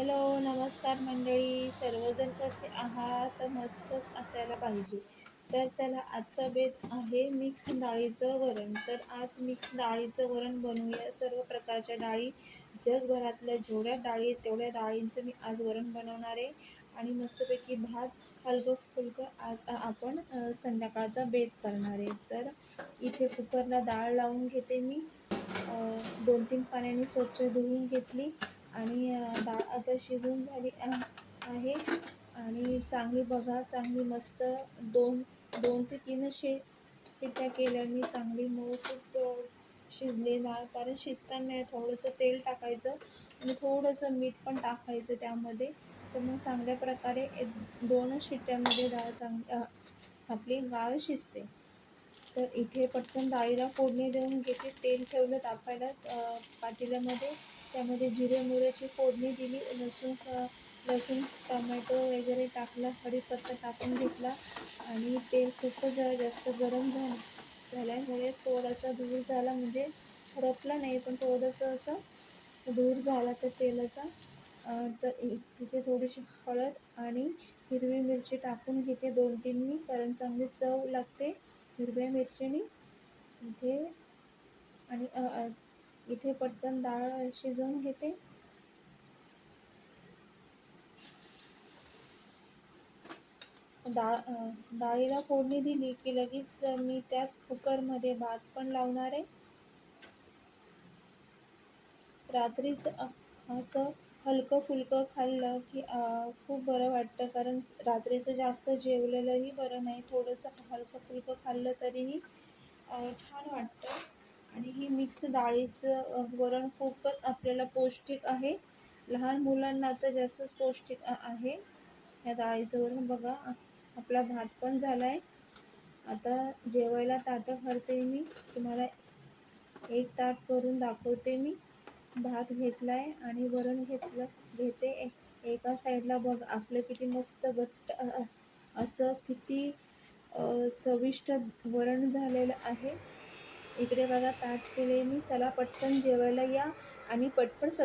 Hello नमस्कार मंडळी. सर्वजण कसे आहात? मस्तच असायला पाहिजे. तर चला आजचा बेत आहे मिक्स डाळीचं वरण. तर आज मिक्स डाळीचं वरण बनवूया. सर्व प्रकारच्या डाळी जगभरातल्या जेवढ्या डाळी आहेत तेवढ्या डाळींचं मी आज वरण बनवणार आहे. आणि मस्तपैकी भात हलकं फुलकं आज आपण संध्याकाळचा बेत करणार आहे. तर इथे कुकरला डाळ लावून घेते मी. दोन तीन पाण्याने स्वच्छ धुवून घेतली. आणि डाळ आता शिजून झाली आहे. आणि चांगली बघा चांगली मस्त दोन दोन ते तीन शे शिट्ट्या केल्या. मी चांगली मऊसूत शिजली डाळ कारण शिजताना थोडंसं तेल टाकायचं आणि थोडंसं मीठ पण टाकायचं त्यामध्ये. तर मग चांगल्या प्रकारे दोन शिट्ट्यामध्ये डाळ चांग आपली डाळ शिजते. तर इथे पटकन डाळीला फोडणी देऊन घेते. तेल ठेवलं तापायला पातेल्यामध्ये. त्यामध्ये जिरे मोहरीची फोडणी दिली लसूण लसूण टमॅटो वगैरे टाकला कढीपत्ता टाकून घेतला आणि तेल खूपच जरा जास्त गरम झालं. झाल्यामुळे थोडासा धूर झाला म्हणजे करपलं नाही पण थोडंसं असं धूर झाला तर तेलाचा. तर इथे थोडीशी हळद आणि हिरवी मिरची टाकून घेते दोन तीन मी कारण चांगली चव लागते हिरव्या मिरचीने. इथे आणि इथे पटकन डाळ शिजवून घेते. डाळ डाळीला फोडणी दिली की लगेच मी त्याच कुकरमध्ये भात पण लावणार आहे. रात्रीच असं हलकं फुलकं खाल्लं की खूप बरं वाटतं कारण रात्रीचं जास्त जेवलेलंही बरं नाही. थोडंसं हलकं फुलकं खाल्लं तरीही छान वाटतं. आणि ही मिक्स डाळीचं वरण खूपच आपल्याला पौष्टिक आहे. लहान मुलांना तर जास्तच पौष्टिक आहे. या डाळीचं वरण बघा आपला भात पण झाला आहे आता जेवायला ताटं भरते मी. तुम्हाला एक ताट करून दाखवते मी. भात घेतला आहे आणि वरण घेतलं घेते. एका साईडला बघ आपलं किती मस्त घट्ट असं किती चविष्ट वरण झालेलं आहे. इकडे बघा ताट केले मी. चला पटकन जेवायला या आणि पटपट स